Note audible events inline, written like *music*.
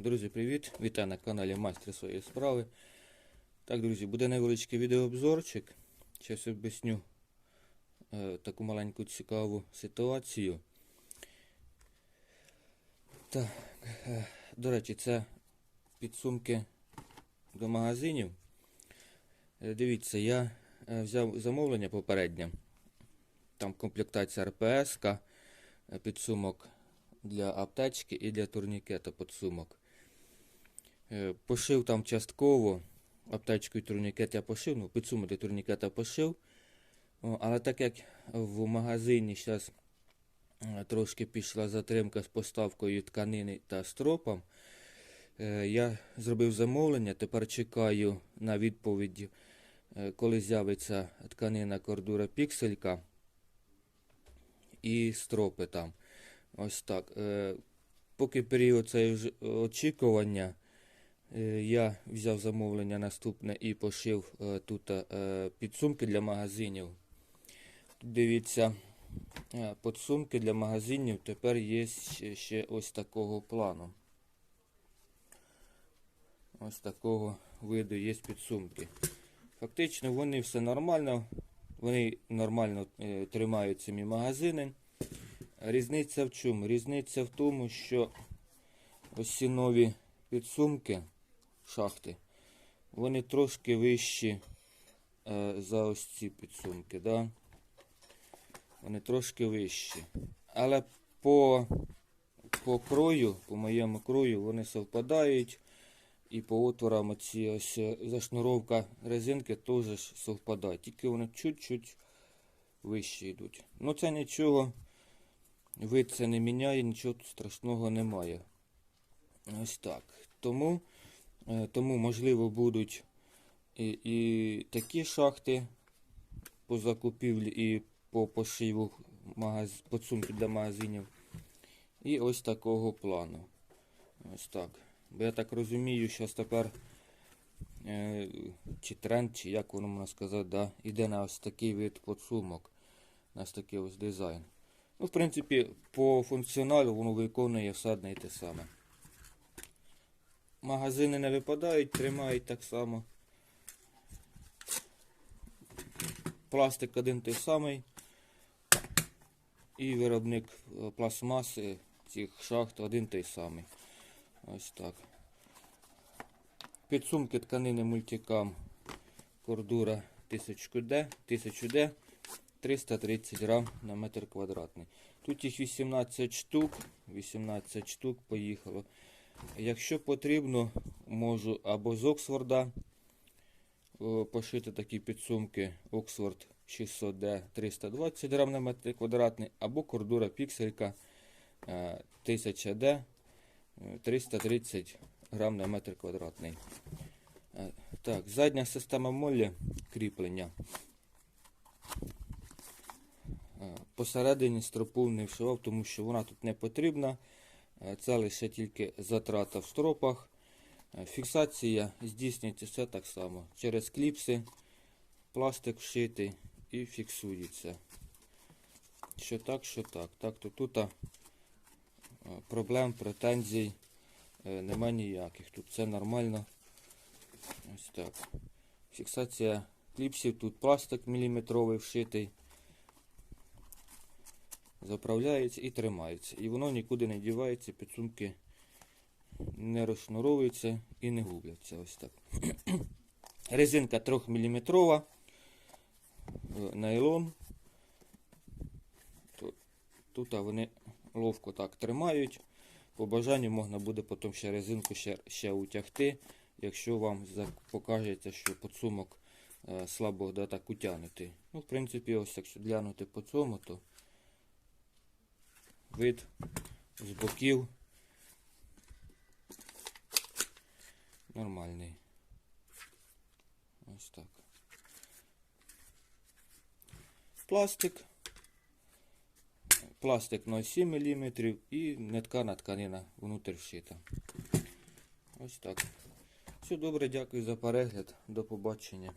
Друзі, привіт! Вітаю на каналі Майстер своєї справи. Так, друзі, буде невеличкий відеообзорчик. Зараз об'ясню е, таку маленьку цікаву ситуацію. Так, е, до речі, це підсумки до магазинів. Е, дивіться, я е, взяв замовлення попереднє. Там комплектація РПС, е, підсумок для аптечки і для турнікета підсумок. Е, Пошив там частково, аптечку і турнікет я пошив, ну, підсумок турнікета пошив. Але так як в магазині зараз трошки пішла затримка з поставкою тканини та стропом, е, я зробив замовлення, тепер чекаю на відповідь, е, коли з'явиться тканина кордура пікселька і стропи там. Ось так. Е, Поки період цей очікування, е, я взяв замовлення наступне і пошив е, тут е, підсумки для магазинів. Дивіться, е, підсумки для магазинів тепер є ще, ось такого плану. Ось такого виду є підсумки. Фактично вони все нормально, вони нормально е, тримають самі магазини. Різниця в чому? Різниця в тому, що ось ці нові підсумки шахти, вони трошки вищі е, за ось ці підсумки. Да? Вони трошки вищі. Але по, по крою, по моєму крою, вони совпадають. І по отворам ці ось е, зашнуровка резинки теж совпадає. Тільки вони чуть-чуть вищі йдуть. Ну це нічого. Вид це не міняє, нічого страшного немає. Ось так. Тому, тому можливо, будуть і, і такі шахти по закупівлі і по пошиву магаз... підсумки для магазинів. І ось такого плану. Ось так. Бо я так розумію, що тепер е, чи тренд, чи як воно можна сказати, да, іде на ось такий вид підсумок, на ось такий ось дизайн. Ну, в принципі, по функціоналу воно виконує все одне і те саме. Магазини не випадають, тримають так само. Пластик один той самий. І виробник е, пластмаси цих шахт один той самий. Ось так. Підсумки тканини мультикам кордура 1000D, 1000D 330 грам на метр квадратний. Тут їх 18 штук, 18 штук поїхало. Якщо потрібно, можу або з Оксфорда пошити такі підсумки Oxford 600D 320 грам на метр квадратний, або кордура пікселька е, 1000D е, 330 грам на метр квадратний. Е, Так, задня система молі кріплення. Е, Посередині стропу не вшивав, тому що вона тут не потрібна. Е, Це лише тільки затрата в стропах. Е, Фіксація здійснюється все так само. Через кліпси, пластик вшитий і фіксується. Що так, що так. Так, то тут е, проблем, претензій нема ніяких. Тут все нормально. Ось так. Фіксація кліпсів, тут пластик міліметровий вшитий заправляється і тримається. І воно нікуди не дівається, підсумки не розшнуровуються і не губляться. Ось так. *clears throat* Резинка 3 мм, найлон. Тут, тут вони ловко так тримають. По бажанню можна буде потім ще резинку ще, ще утягти, якщо вам покажеться, що підсумок е, слабо да, так утягнутий. Ну, в принципі, ось якщо глянути по цьому, то вид з боків нормальний. Ось так. Пластик. Пластик 0,7 мм і неткана тканина внутрі вшита. Ось так. Все добре, дякую за перегляд. До побачення.